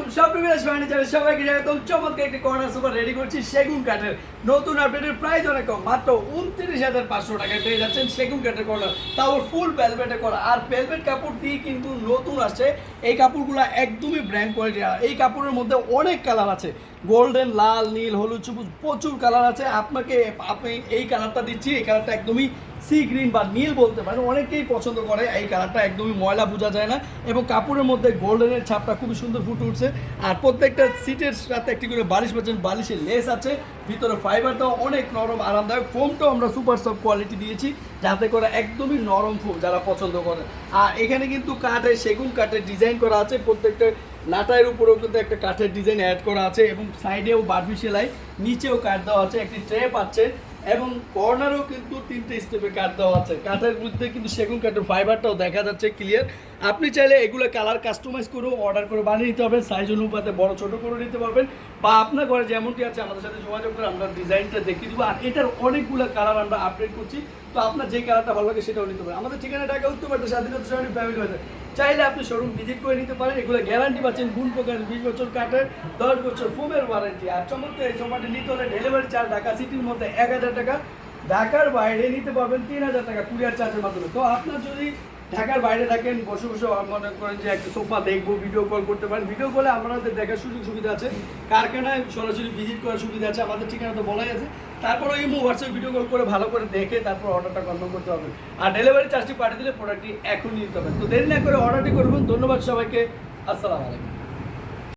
আলাইকুম। সব বিবিলাস ফার্নিচারের সবাইকে একদম চমৎকার একটি কর্নার সুপার রেডি করছি, সেগুন কাঠের নতুন আপডেটের প্রাইস অনেক কম, মাত্র উনত্রিশ হাজার পাঁচশো টাকায় পেয়ে যাচ্ছেন সেগুন কাঠের কর্নার তাও ফুল ভেলভেটে করা আর ভেলভেট কাপড় দিয়ে কিন্তু নতুন আসছে। এই কাপড়গুলো একদমই ব্র্যান্ড কোয়ালিটি এই কাপড়ের মধ্যে অনেক কালার আছে। গোল্ডেন, লাল, নীল, হলুদ, সবুজ, প্রচুর কালার আছে। আপনাকে, আপনি এই কালারটা দিচ্ছি, এই কালারটা একদমই সি গ্রিন বা নীল বলতে পারেন। অনেকেই পছন্দ করে, এই কালারটা একদমই ময়লা বোঝা যায় না। এবং কাপড়ের মধ্যে গোল্ডেনের ছাপটা খুবই সুন্দর ফুটে উঠছে। আর প্রত্যেকটা সিটের সাথে একটি করে বালিশ পাচ্ছেন বালিশের লেস আছে। ভিতরে ফাইবারটাও অনেক নরম, আরামদায়ক। ফোমটাও আমরা সুপার সফট কোয়ালিটি দিয়েছি, যাতে করে একদমই নরম ফোম যারা পছন্দ করে। আর এখানে কিন্তু কাঠের সেগুন কাঠের ডিজাইন করা আছে, প্রত্যেকটা লাটাইয়ের উপরেও কিন্তু একটা কাঠের ডিজাইন অ্যাড করা আছে, এবং সাইডেও বারবি সেলাই, নিচেও কাঠ দেওয়া আছে। একটি ট্রে পাচ্ছে এবং কর্নারও কিন্তু তিনটে স্টেপে কাট দেওয়া আছে। কাঠের মধ্যে কিন্তু সেগুন কাঠের ফাইবারটাও দেখা যাচ্ছে ক্লিয়ার আপনি চাইলে এগুলো কালার কাস্টমাইজ করেও অর্ডার করে বানিয়ে নিতে পারবেন সাইজ অনুপাতে বড়, ছোট করে নিতে পারবেন বা আপনার ঘরে যেমনটি আছে, আমাদের সাথে যোগাযোগ করে আমরা ডিজাইনটা দেখিয়ে দেবো। আর এটার অনেকগুলো কালার আমরা আপডেট করছি। তো আপনার যে কালারটা ভালো লাগে সেটাও নিতে পারেন। আমাদের ঠিকানা টাকা উত্তর পাল্টা স্বাধীনতা সরণি ফ্যামিলি বাজার চাইলে আপনি শোরুম ভিজিট করে নিতে পারেন। এগুলো গ্যারান্টি পাচ্ছেন গুণ প্রকারের বিশ বছর কাঠের, দশ বছর ফোমের ওয়ারেন্টি আর চমৎকার এই সোফাটি নিতে হলে ডেলিভারি চার্জ ঢাকা সিটির মধ্যে এক হাজার টাকা। ঢাকার বাইরে নিতে পারবেন তিন হাজার টাকা কুরিয়ার চার্জের মাধ্যমে। তো আপনার যদি ঢাকার বাইরে থাকেন, বসে বসে মনে করেন যে একটা সোফা দেখব ভিডিও কল করতে পারেন। ভিডিও কলে আমাদের দেখার সুযোগ সুবিধা আছে। কারখানায় সরাসরি ভিজিট করার সুবিধা আছে, আমাদের ঠিকানা তো বলাই আছে। তারপরে ওই হোয়াটসঅ্যাপ ভিডিও কল করে ভালো করে দেখে তারপর অর্ডারটা কনফার্ম করতে হবে। আর ডেলিভারি চার্জটি পাঠিয়ে দিলে প্রোডাক্টটি এখন নিতে হবে। তো দেরি না করে অর্ডারটি করবেন। ধন্যবাদ সবাইকে। আসসালামু আলাইকুম।